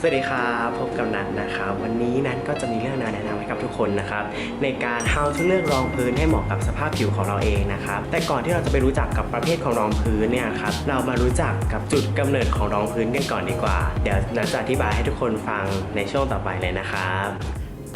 สวัสดีครับพบกับนัทนะครับวันนี้นัทก็จะมีเรื่องมาแนะนำให้กับทุกคนนะครับในการ how to เลือกรองพื้นให้เหมาะกับสภาพผิวของเราเองนะครับแต่ก่อนที่เราจะไปรู้จักกับประเภทของรองพื้นเนี่ยครับเรามารู้จักกับจุดกำเนิดของรองพื้นกันก่อนดีกว่า เดี๋ยวนัทจะอธิบายให้ทุกคนฟังในช่วงต่อไปเลยนะครับ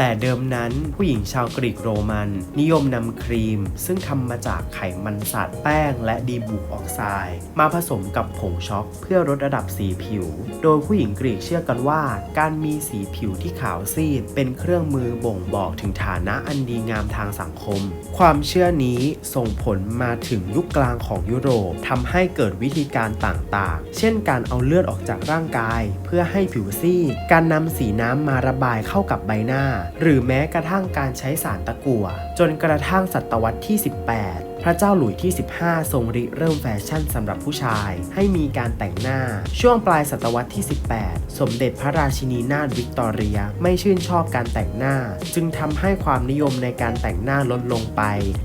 แต่เดิมนั้นผู้หญิงชาวกรีกโรมัน นิยมนำครีม ซึ่งทำมาจากไขมันสัตว์แป้ง และดีบุกออกไซด์มาผสมกับผงช็อกเพื่อลดระดับสีผิว โดยผู้หญิงกรีกเชื่อกันว่า การมีสีผิวที่ขาวซีด เป็นเครื่องมือบ่งบอกถึงฐานะอันดีงามทางสังคม ความเชื่อนี้ส่งผลมาถึงยุคกลางของยุโรปทำให้เกิดวิธีการต่างๆ เช่นการเอาเลือดออกจากร่างกาย เพื่อให้ผิวซีดการนำสีน้ำมาระบายเข้ากับใบหน้าหรือแม้กระทั่งการใช้สารตะกั่วจนกระทั่งศตวรรษที่ 18 พระเจ้าหลุยที่ 15 ทรงริเริ่มแฟชั่นสำหรับผู้ชายให้มีการแต่งหน้า ช่วงปลายศตวรรษที่ 18 สมเด็จพระราชินีนาถวิกตอเรียไม่ชื่นชอบการแต่งหน้า จึงทำให้ความนิยมในการแต่งหน้าลดลงไป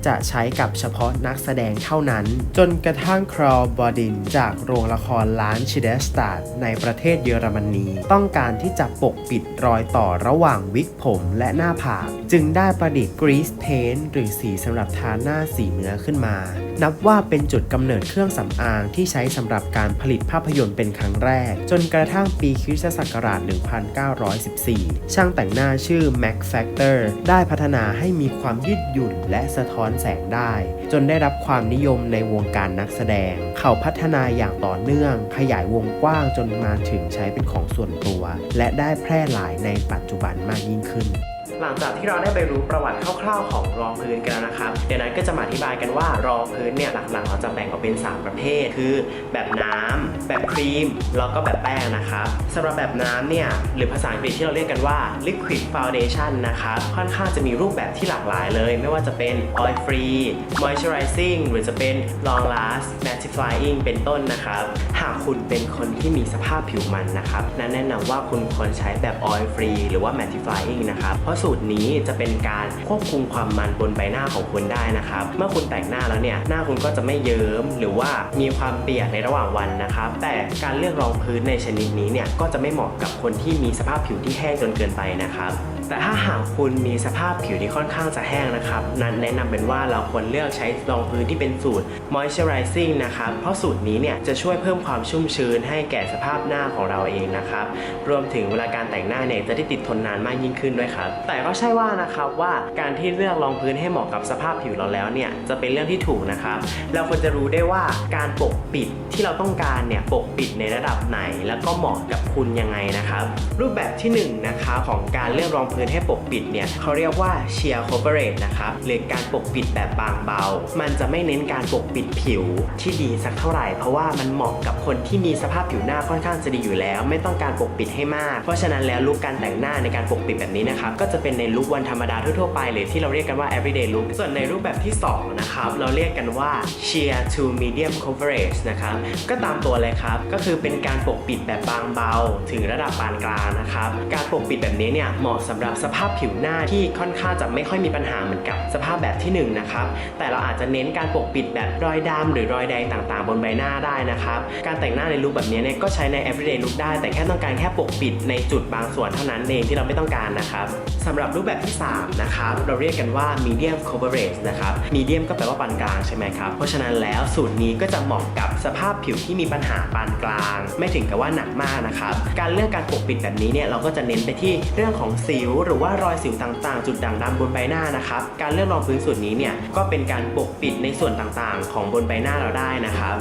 จะใช้กับเฉพาะนักแสดงเท่านั้น จนกระทั่งครอลบอดิน จากโรงละครล้านชิเดสตาดในประเทศเยอรมนี ต้องการที่จะปกปิดรอยต่อระหว่างวิกผมและหน้าผาก จึงได้ประดิษฐ์กรีซเพนหรือสีสำหรับทาหน้าสีเนื้อขึ้นมา นับว่าเป็นจุดกำเนิดเครื่องสำอางที่ใช้สำหรับการผลิตภาพยนตร์เป็นครั้งแรก จนกระทั่งปีคริสตศักราช 1914 ช่างแต่งหน้าชื่อ Mac Factor ได้พัฒนาให้มีความยืดหยุ่นและสะท้อนแสงได้ จนได้รับความนิยมในวงการนักแสดง เขาพัฒนาอย่างต่อเนื่อง ขยายวงกว้างจนมาถึงใช้เป็นของส่วนตัว และได้แพร่หลายในปัจจุบันมากยิ่งขึ้น หลังจากที่เราได้ไปรู้ประวัติคร่าวๆของรองพื้นกันแล้วนะครับ เดี๋ยวนั้นก็จะมาอธิบายกันว่ารองพื้นเนี่ยหลักๆ เราจะแบ่งออกเป็น 3 ประเภท คือ แบบน้ำแบบครีม แล้วก็แบบแป้งนะครับสำหรับแบบน้ำเนี่ยหรือภาษาอังกฤษที่เราเรียกกันว่า liquid foundation นะครับค่อนข้างจะมีรูปแบบที่หลากหลายเลย ไม่ว่าจะเป็น oil free moisturizing หรือจะเป็น long last mattifying เป็นต้นนะครับ หากคุณเป็นคนที่มีสภาพผิวมันนะครับนั้นแนะนำว่าคุณควรใช้แบบ oil free หรือว่า mattifying นะครับเพราะสูตรนี้จะเป็นการควบคุมความมันบนใบหน้าของคุณได้นะครับ เมื่อคุณแต่งหน้าแล้วเนี่ยหน้าคุณก็จะไม่เยิ้มหรือว่ามีความเปียกในระหว่างวันนะครับ แต่การเลือกรองพื้นในชนิดนี้เนี่ยก็จะไม่เหมาะกับคนที่มีสภาพผิวที่แห้งจนเกินไปนะครับ แต่ถ้าหากคุณมีสภาพผิวที่ค่อนข้างจะแห้งนะครับ นั้นแนะนำเป็นว่าเราควรเลือกใช้รองพื้นที่เป็นสูตร moisturizing นะครับ เพราะสูตรนี้เนี่ยจะช่วยเพิ่มความชุ่มชื้นให้แก่สภาพหน้าของเราเองนะครับ รวมถึงเวลาการแต่งหน้าเนี่ยจะได้ติดทนนานมากยิ่งขึ้นด้วยครับ แต่ก็ใช่ว่านะครับว่าการที่เลือกรองพื้นให้เหมาะกับสภาพผิวเราแล้วเนี่ยจะเป็นเรื่องที่ถูกนะครับ เราควรจะรู้ได้ว่าการปกปิดที่เราต้องการเนี่ยปกปิดในระดับไหน แล้วก็เหมาะกับคุณยังไงนะครับ รูปแบบที่หนึ่งนะครับของการเลือกรองพื้นให้ปกปิดเนี่ยเขาเรียกว่า sheer coverage นะครับหรือการปกปิดแบบบางเบา มันจะไม่เน้นการปกปิดผิวที่ดีสักเท่าไหร่ เพราะว่ามันเหมาะกับคนที่มีสภาพผิวหน้าค่อนข้างจะดีอยู่แล้ว ไม่ต้องการปกปิดให้มาก เพราะฉะนั้นแล้วลุคการแต่งหน้าในการปกปิดแบบนี้นะครับก็จะเป็นในลุควันธรรมดาทั่วๆไปหรือที่เราเรียกกันว่า everyday look ส่วนในรูปแบบที่สองนะครับเราเรียกกันว่า sheer to medium coverage นะครับก็ตามตัวเลยครับก็คือเป็นการปกปิดแบบบางเบา ถึงระดับปานกลางนะครับการปกปิดแบบนี้เนี่ยเหมาะสำหรับสภาพผิวหน้าที่ค่อนข้างจะไม่ค่อยมีปัญหาเหมือนกับสภาพแบบที่หนึ่งนะครับแต่เราอาจจะเน้นการปกปิดแบบรอยดำหรือรอยแดงต่างๆ บนใบหน้าได้นะครับการแต่งหน้าในลุคแบบนี้เนี่ยก็ใช้ใน everyday look ได้ แต่แค่ต้องการแค่ปกปิดในจุดบางส่วนเท่านั้นเองที่เราไม่ต้องการนะครับสำหรับรูปแบบที่สามนะครับเราเรียกกันว่า medium coverage นะครับ medium ก็แปลว่าปานกลางใช่ไหมครับเพราะฉะนั้นแล้วสูตรนี้ก็จะเหมาะกับสภาพผิวที่มีปัญหาปานกลาง ไม่ถึงกับว่าหนักมากนะครับการเลือกการปกปิดแบบนี้เนี่ยเราก็จะเน้นไปที่เรื่องของสิวหรือว่ารอยสิวต่างๆ จุดด่างดำบนใบหน้านะครับ การเลือกรองพื้นสูตรนี้เนี่ยก็เป็นการปกปิดในส่วนต่างๆ ของบนใบหน้าเราได้นะครับ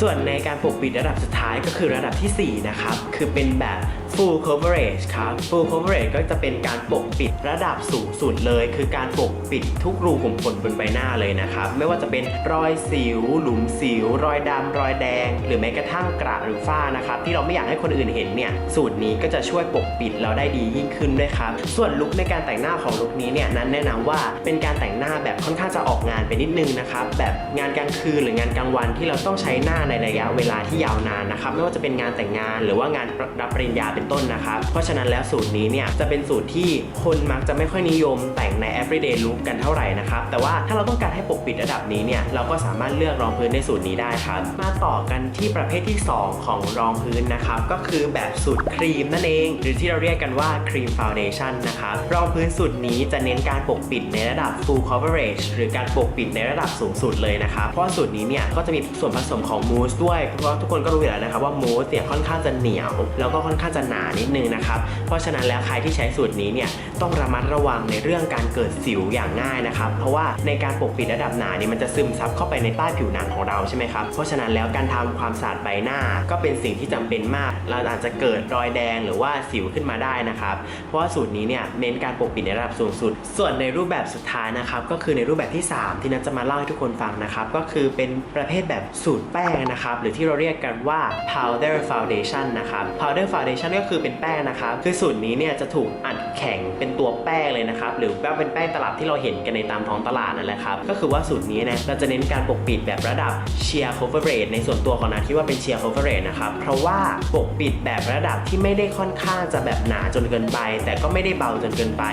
ส่วนในการปกปิดระดับสุดท้ายก็คือระดับทีสี่ 4 นะครับ คือเป็นแบบ full coverage ครับ full coverage ก็จะเป็นการปกปิดระดับสูงสุดเลย คือการปกปิดทุกรูขุมขนบนใบหน้าเลยนะครับ ไม่ว่าจะเป็นรอยสิว หลุมสิว รอยดำรอยแดง หรือแม้กระทั่งกระหรือฝ้านะครับ ที่เราไม่อยากให้คนอื่นเห็นเนี่ย สูตรนี้ก็จะช่วยปกปิดเราได้ดียิ่งขึ้นด้วยครับ ส่วนลุคในการแต่งหน้าของลุคนี้เนี่ยนั้นแนะนำว่าเป็นการแต่งหน้าแบบค่อนข้างจะออกงานไปนิดนึงนะครับ แบบงานกลางคืนหรืองานกลางวันที่เราต้องใช้หน้าในระยะเวลาที่ยาวนานนะครับไม่ว่าจะเป็นงานแต่งงานหรือว่างานรับปริญญาเป็นต้นนะครับ เพราะฉะนั้นแล้วสูตรนี้เนี่ยจะเป็นสูตรที่คนมักจะไม่ค่อยนิยมแต่งใน everyday look กันเท่าไหร่นะครับแต่ว่าถ้าเราต้องการให้ปกปิดระดับนี้เนี่ยเราก็สามารถเลือกรองพื้นในสูตรนี้ได้ครับมาต่อกันที่ประเภทที่ 2 ของรองพื้นนะครับก็คือแบบสูตรครีมนั่นเอง หรือที่เราเรียกกันว่าครีมฟาวเดชั่นนะครับรองพื้นสูตรนี้จะเน้นการปกปิดในระดับ full coverage หรือการปกปิดในระดับสูงสุดเลยนะครับเพราะสูตรนี้เนี่ยก็จะมีส่วนผสมของมูสด้วย เพราะทุกคนก็รู้อยู่แล้วนะครับว่ามูสเนี่ยค่อนข้างจะเหนียว แล้วก็ค่อนข้างจะหนานิดนึงนะครับ เพราะฉะนั้นแล้วใครที่ใช้สูตรนี้เนี่ยต้องระมัดระวังในเรื่องการเกิดสิวอย่างง่ายนะครับ เพราะว่าในการปกปิดระดับหนานี่มันจะซึมซับเข้าไปในใต้ผิวหนังของเราใช่ไหมครับ เพราะฉะนั้นแล้วการทำความสะอาดใบหน้า ก็เป็นสิ่งที่จำเป็นมาก เราอาจจะเกิดรอยแดงหรือว่าสิวขึ้นมาได้นะครับ เพราะว่าสูตรนี้เนี่ยเน้นการปกปิดในระดับสูงสุด ส่วนในรูปแบบสุดท้ายนะครับก็คือในรูปแบบที่ 3 ที่นัทจะมาเล่าให้ทุกคนฟังนะครับก็คือเป็นประเภทแบบสูตรแป้งนะครับหรือที่เราเรียกกันว่า powder foundation นะครับ powder foundation ก็คือเป็นแป้งนะครับคือสูตรนี้เนี่ยจะถูกอัดแข็งเป็นตัวแป้งเลยนะครับหรือว่าเป็นแป้งตลับที่เราเห็นกันในตามท้องตลาดนั่นแหละครับก็คือว่าสูตรนี้เนี่ยเราจะเน้นการปกปิดแบบระดับ sheer coverage ในส่วนตัวของนัทที่ว่าเป็น sheer coverage นะครับเพราะว่าปกปิดแบบระดับที่ไม่ได้ค่อนข้างจะแบบหนาจนเกินไป แต่ก็ไม่ได้เบาจนเกินไป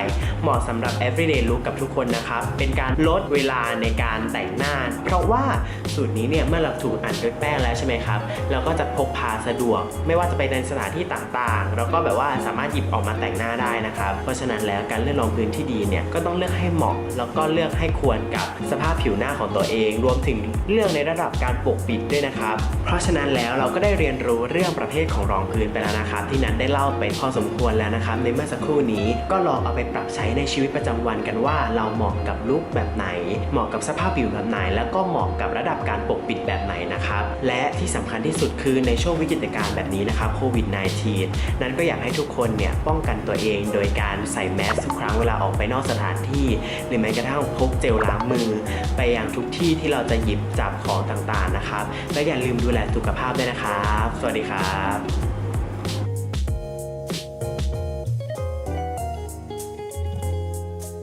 เหมาะสำหรับ everyday look กับทุกคนนะครับเป็นการลดเวลาในการแต่งหน้า เพราะว่าสูตรนี้เนี่ยเมื่อเราถูกอัดด้วยแป้งแล้วใช่ไหมครับเราก็จะพกพาสะดวก ไม่ว่าจะไปในสถานที่ต่างๆแล้วก็แบบว่าสามารถหยิบออกมาแต่งหน้าได้นะครับ เพราะฉะนั้นแล้วการเลือกรองพื้นที่ดีเนี่ยก็ต้องเลือกให้เหมาะ แล้วก็เลือกให้ควรกับสภาพผิวหน้าของตัวเอง รวมถึงเรื่องในระดับการปกปิดด้วยนะครับ เพราะฉะนั้นแล้วเราก็ได้เรียนรู้เรื่องประเภทของรองพื้นไปแล้วนะครับ ที่นั้นได้เล่าไปพอสมควรแล้วนะครับ ในเมื่อสักครู่นี้ก็ลองเอาไปปรับใช้ในชีวิตประจำวันกันว่า เราเหมาะกับลุคแบบไหน เหมาะกับสภาพผิวแบบไหน แล้วก็เหมาะกับระดับการปกปิดแบบไหนนะครับและที่สำคัญที่สุดคือในช่วงวิกฤตการณ์แบบนี้นะครับโควิด -19 นั้นก็อยากให้ทุกคนเนี่ยป้องกันตัวเองโดยการใส่แมสทุกครั้งเวลาออกไปนอกสถานที่ หรือแม้กระทั่งพกเจลล้างมือ ไปยังทุกที่ที่เราจะหยิบจับของต่างๆนะครับ และอย่าลืมดูแลสุขภาพด้วยนะครับ สวัสดีครับ